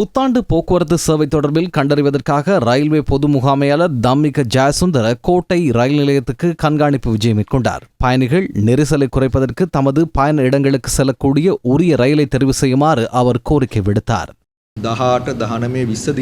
புத்தாண்டு போக்குவரத்து சேவை தொடர்பில் கண்டறிவதற்காக ரயில்வே பொது முகாமையாளர் தம்மிக ஜாசுந்தர கோட்டை ரயில் நிலையத்துக்கு கண்காணிப்பு விஜயம் மேற்கொண்டார். பயணிகள் நெரிசலை குறைப்பதற்கு தமது பயண இடங்களுக்கு செல்லக்கூடிய உரிய ரயிலை தெரிவு செய்யுமாறு அவர் கோரிக்கை விடுத்தார். தகாட்ட தகனமே விச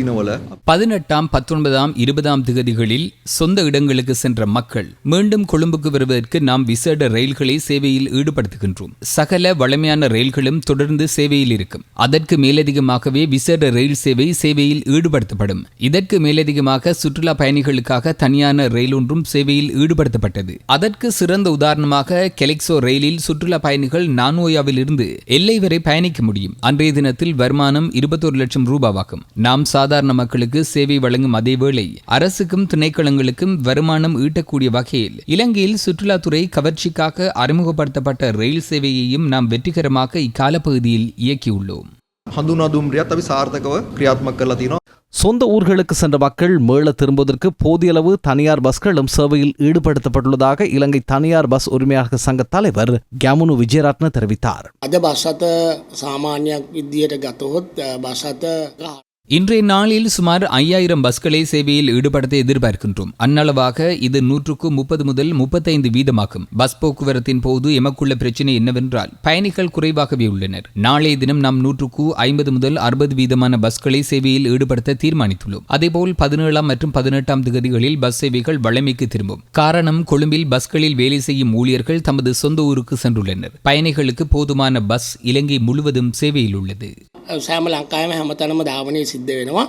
பதினெட்டாம் பத்தொன்பதாம் இருபதாம் திகதிகளில் சொந்த இடங்களுக்கு சென்ற மக்கள் மீண்டும் கொழும்புக்கு வருவதற்கு நாம் விசேட ரயில்களை சேவையில் ஈடுபடுத்துகின்றோம். சகல வளமையான ரயில்களும் தொடர்ந்து சேவையில் இருக்கும். அதற்கு மேலதிகமாகவே விசேட ரயில் சேவை சேவையில் ஈடுபடுத்தப்படும். இதற்கு மேலதிகமாக சுற்றுலா பயணிகளுக்காக தனியான ரயில் ஒன்றும் சேவையில் ஈடுபடுத்தப்பட்டது. அதற்கு சிறந்த உதாரணமாக கெலெக்சோ ரயிலில் சுற்றுலா பயணிகள் நானோயாவில் இருந்து எல்லை வரை பயணிக்க முடியும். அன்றைய தினத்தில் வருமானம் இருபத்தொரு லட்சம் ரூபாவாகும் நாம் சாதாரண மக்களுக்கு சேவை வழங்கும் அதேவேளை அரசுக்கும் திணைக்களங்களுக்கும் வருமானம் ஈட்டக்கூடிய வகையில் இலங்கையில் சுற்றுலாத்துறை கவர்ச்சிக்காக அறிமுகப்படுத்தப்பட்ட ரயில் சேவையையும் நாம் வெற்றிகரமாக இக்காலப்பகுதியில் இயக்கியுள்ளோம் හඳුනාදුම්රියත් අපි සාර්ථකව ක්‍රියාත්මක කරලා තියෙනවා சொந்த ஊர்களுக்கு சென்ற மக்கள் மீள திரும்புவதற்கு போதிய அளவு தனியார் பஸ்களும் சேவையில் ஈடுபடுத்தப்பட்டுள்ளதாக இலங்கை தனியார் பஸ் உரிமையாளர் சங்க தலைவர் கியாமுனு விஜயரத்ன தெரிவித்தார். இன்றைய நாளில் சுமார் ஐயாயிரம் பஸ்களை சேவையில் ஈடுபடுத்த எதிர்பார்க்கின்றோம். அன்னளவாக இது நூற்றுக்கு முப்பது முதல் முப்பத்தைந்து வீதமாகும். பஸ் போக்குவரத்தின் போது எமக்குள்ள பிரச்சனை என்னவென்றால் பயணிகள் குறைவாகவே உள்ளனர். நாளைய தினம் நாம் நூற்றுக்கு ஐம்பது முதல் அறுபது வீதமான பஸ்களை சேவையில் ஈடுபடுத்த தீர்மானித்துள்ளோம். அதேபோல் பதினேழாம் மற்றும் பதினெட்டாம் தேதிகளில் பஸ் சேவைகள் வளமைக்கு திரும்பும். காரணம் கொழும்பில் பஸ்களில் வேலை செய்யும் ஊழியர்கள் தமது சொந்த ஊருக்கு சென்றுள்ளனர். பயணிகளுக்கு போதுமான பஸ் இலங்கை முழுவதும் சேவையில் உள்ளது. සෑම ලංකායම හැමතනම ධාවනය සිද්ධ වෙනවා.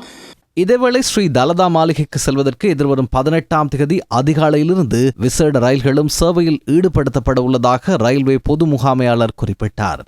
இதேவேளை ஸ்ரீ தலதா மாளிகைக்கு செல்வதற்கு எதிர்வரும் பதினெட்டாம் தேதி அதிகாலையிலிருந்து விசேட ரயில்களும் சேவையில் ஈடுபடுத்தப்பட உள்ளதாக ரயில்வே பொது முகாமையாளர் குறிப்பிட்டார்